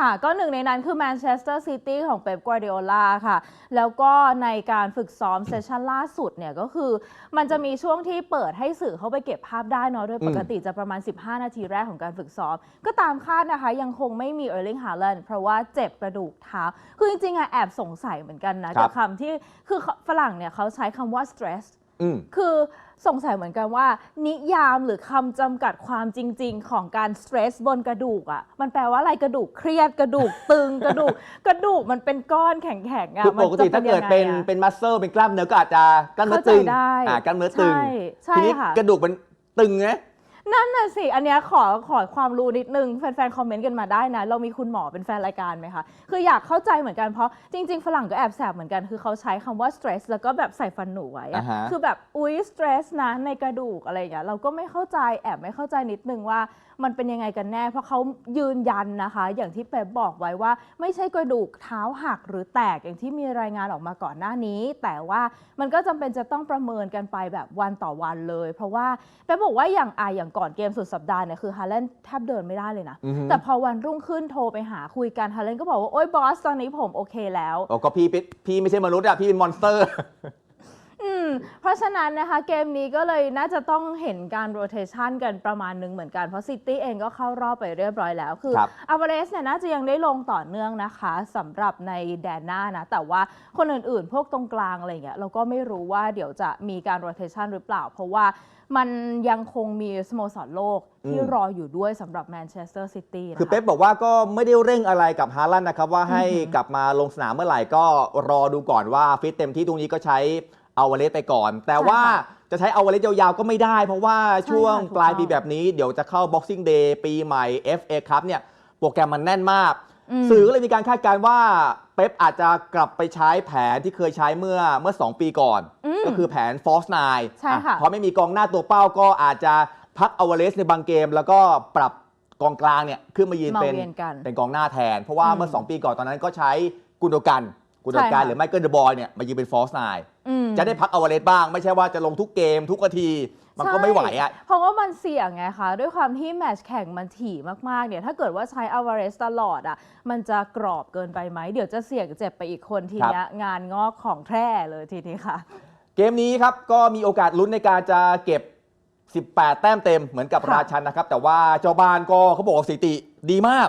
ค่ะ ก็หนึ่งในนั้นคือแมนเชสเตอร์ซิตี้ของเป๊ปกัวเดโอลาค่ะ แล้วก็ในการฝึกซ้อมเซสชันล่าสุดเนี่ยก็คือมันจะมีช่วงที่เปิดให้สื่อเข้าไปเก็บภาพได้เนาะโดยปกติจะประมาณ 15 นาทีแรกของการฝึกซ้อม ก็ตามคาดนะคะ ยังคงไม่มีเออร์ลิงฮาแลนด์เพราะว่าเจ็บกระดูกเท้า คือจริงๆอะแอบสงสัยเหมือนกันนะกับคำที่คือฝรั่งเนี่ยเขาใช้คำว่า stress อืม คือสงสัยเหมือนกันว่า นิยามหรือคำจำกัดความจริง ๆ ของการ stress บนกระดูกอะ่ะ มันแปลว่าอะไรกระดูกเครียดกระดูกตึงกระดูก กระดูกมันเป็นก้อนแข็งๆอะคือปกติมันจะถ้าเกิดเป็นยังไงอะ เป็นมัสเซลเป็นกล้ามเนื้อก็อาจจะกล้ามเนื้อตึงเข้าใจได้อ่ากล้ามเนื้อตึงใช่ใช่ทีนี้ค่ะ กระดูกมันตึงไง นั่นน่ะสิ อันเนี้ยขอขอความรู้นิดนึง แฟนๆ คอมเมนต์กันมาได้นะ เรามีคุณหมอเป็นแฟนรายการไหมคะ คืออยากเข้าใจเหมือนกันเพราะจริง ๆ ฝรั่งก็แอบแสบเหมือนกัน คือเขาใช้คำว่า stress แล้วก็แบบใส่ฟันหนูไว้อะอ่าฮะ คือแบบอุ๊ย stress นะในกระดูกอะไรอย่างเงี้ยเราก็ไม่เข้าใจแอบไม่เข้าใจนิดนึงว่ามันเป็นยังไงกันแน่ เพราะเขายืนยันนะคะ อย่างที่เป๊ปบอกไว้ว่า ไม่ใช่กระดูกเท้าหักหรือแตกอย่างที่มีรายงานออกมาก่อนหน้านี้ แต่ว่ามันก็จำเป็นจะต้องประเมินกันไปแบบวันต่อวันเลย เพราะว่าเป๊ปบอกว่าอย่างอาอย่างก่อนเกมสุดสัปดาห์เนี่ยคือฮาแลนด์แทบเดินไม่ได้เลยนะอือฮึแต่พอวันรุ่งขึ้นโทรไปหาคุยกันฮาแลนด์ก็บอกว่า โอ๊ยบอส ตอนนี้ผมโอเคแล้วโอ้ก็พี่เป็นพี่ไม่ใช่มนุษย์อะพี่เป็นมอนสเตอร์อืม เพราะฉะนั้นนะคะเกมนี้ก็เลยน่าจะต้องเห็นการโรเ t ชันกันประมาณหนึงเหมือนกัน เพราะซิตี้เองก็เข้ารอบไปเรียบร้อยแล้ว คือครับอ v าเรสเนี่ยน่าจะยังได้ลงต่อเนื่องนะคะสำหรับในแดนหน้านะ แต่ว่าคนอื่นๆ พวกตรงกลางอะไรเงี้ยเราก็ไม่รู้ว่าเดี๋ยวจะมีการโรเ t ชันหรือเปล่า เพราะว่ามันยังคงมีสโมสรโลกที่อืม รออยู่ด้วยสำหรับแมนเชสเตอร์ซิตี้นะคะคือเป๊ปบอกว่าก็ไม่ได้เร่งอะไรกับฮาลันด์นะครับ ว่าให้อือหือกลับมาลงสนามเมื่อไหร่ก็รอดูก่อนว่าฟิตเต็มที่ตรงนี้ก็ใช้ เอาวาเลสไปก่อน แต่ว่าจะใช้เอาวาเลสยาวๆก็ไม่ได้ เพราะว่าช่วงใช่ค่ะปลายปีถูกต้องแบบนี้เดี๋ยวจะเข้า Boxing Day ปีใหม่ FA Cup เนี่ยโปรแกรมมันแน่นมากมสื่อก็เลยมีการคาดการณ์ว่าเป๊ปอาจจะกลับไปใช้แผนที่เคยใช้เมื่อเมื่อ 2 ปีก่อนอืมก็คือแผน Force 9ใช่ค่ะพอไม่มีกองหน้าตัวเป้าก็อาจจะพักอวาเลสในบางเกม แล้วก็ปรับกองกลางเนี่ยขึ้นมายืนมาเป็นเวียนกันเป็นกองหน้าแทน เพราะว่าอืมเมื่อ 2 ปีก่อนตอนนั้นก็ใช้กุนโดกัน กุนโดใช่กันค่ะหรือไม่ก็เดอะบอยเนี่ยมายืนเป็น Force 9อืมจะได้พักอวาเลสบ้าง ไม่ใช่ว่าจะลงทุกเกมทุกนาที มันก็ไม่ไหวอะใช่เพราะว่ามันเสี่ยงไงคะ ด้วยความที่แมตช์แข่งมันถี่มากๆเนี่ยถ้าเกิดว่าใช้อ v วาเรสตลอดอะมันจะกรอบเกินไปไหม เดี๋ยวจะเสี่ยงเจ็บไปอีกคนทีเนี้ยงานงอกของแท้เลยทีนี้ค่ะ เกมนี้ครับก็มีโอกาสลุ้นในการจะเก็บ 18 แต้มเต็มเหมือนกับค่ะราชันนะครับแต่ว่าเจ้าบ้านก็เขาบอกว่าสถิติดีมาก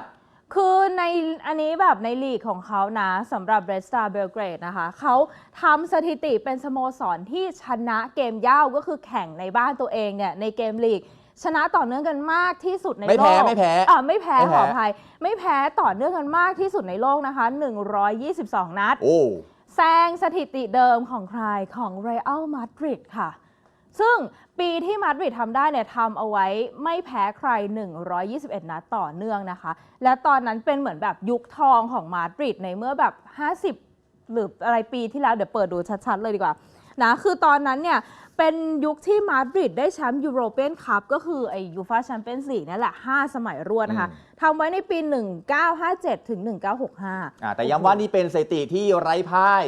คือในอันนี้แบบในลีกของเขานะสำหรับ Red Star Belgrade นะคะเขาทำสถิติเป็นสโมสรที่ชนะเกมย่าวก็คือแข่งในบ้านตัวเองเนี่ยในเกมลีกชนะต่อเนื่องกันมากที่สุดในไม่โลแพ้กไม่แพ้อ่าไม่แพ้ไม่ขแพ้ ออภัยไม่แพ้ต่อเนื่องกันมากที่สุดในโลกนะคะ 122 นัด โอ้ แซงสถิติเดิมของใครของเรอัลมาดริดค่ะ ซึ่งปีที่มาดริดทำได้เนี่ยทำเอาไว้ไม่แพ้ใคร 121 นัดต่อเนื่องนะคะ และตอนนั้นเป็นเหมือนแบบยุคทองของมาดริดในเมื่อแบบ 50 หรืออะไรปีที่แล้วเดี๋ยวเปิดดูชัดๆเลยดีกว่านะคือตอนนั้นเนี่ยเป็นยุคที่มาดริดได้แชมป์ยูโรเปียนคัพก็คือไอยูฟาแชมเปี้ยนส์ลีกนั่นแหละ 5 สมัยรวดนะคะอืมทำไว้ในปี 1957 ถึง 1965อ่าแต่ย้ำว่านี่เป็นสถิติที่ไร้พ่าย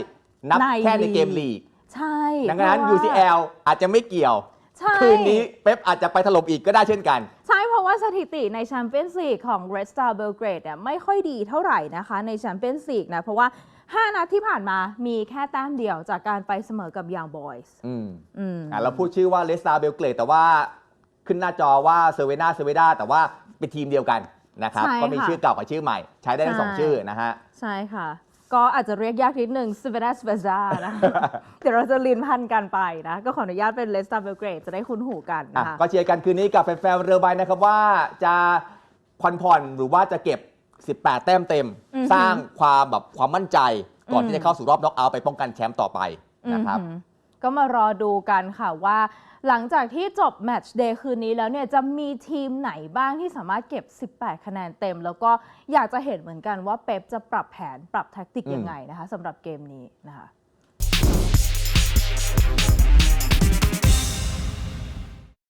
นับในแค่ในลีกเกมลีก ใช่ดังนั้น เพราะว่า UCL อาจจะไม่เกี่ยว ใช่ คืนนี้เป๊ปอาจจะไปถล่มอีกก็ได้เช่นกัน ใช่เพราะว่าสถิติในแชมเปี้ยนส์ลีกของ Red Star Belgrade เนี่ยไม่ค่อยดีเท่าไหร่นะคะในแชมเปี้ยนส์ลีกนะ เพราะว่า 5 นัดที่ผ่านมามีแค่แต้มเดียวจากการไปเสมอกับยางบอยส์อืมอืม อ่าเราพูดชื่อว่าเลสตาเบลเกรดแต่ว่าขึ้นหน้าจอว่าเซเวนาเซเวดาแต่ว่าเป็นทีมเดียวกันนะครับ ใช่ก็มีค่ะชื่อเก่ากับชื่อใหม่ ใช้ได้ทั้งสองใช่ ชื่อนะฮะ ใช่ค่ะ ก็อาจจะเรียกยากนิดนึง s v e n a s v e z a นะ เดี๋ยวเราจะลินพันกันไปนะ ก็ขออนุญาตเป็น Red Star Belgrade จะได้คุ้นหูกันอะนะคะก็เชียร์กันคืนนี้กับแฟนๆเรือใบนะครับว่าจะผ่อนผ่อนๆหรือว่าจะเก็บ 18 แต้มเต็มอือหือสร้างความแบบความมั่นใจ ก่อนอืมที่จะเข้าสู่รอบน็อกเอาท์ไปป้องกันแชมป์ต่อไปนะครับ อือหือ ก็มารอดูกันค่ะว่า หลังจากที่จบแมตช์เดย์คืนนี้แล้วเนี่ยจะมีทีมไหนบ้างที่สามารถเก็บ 18 คะแนนเต็ม แล้วก็อยากจะเห็นเหมือนกันว่าเป๊ปจะปรับแผนปรับแท็กติกยังไงนะคะสำหรับเกมนี้นะคะ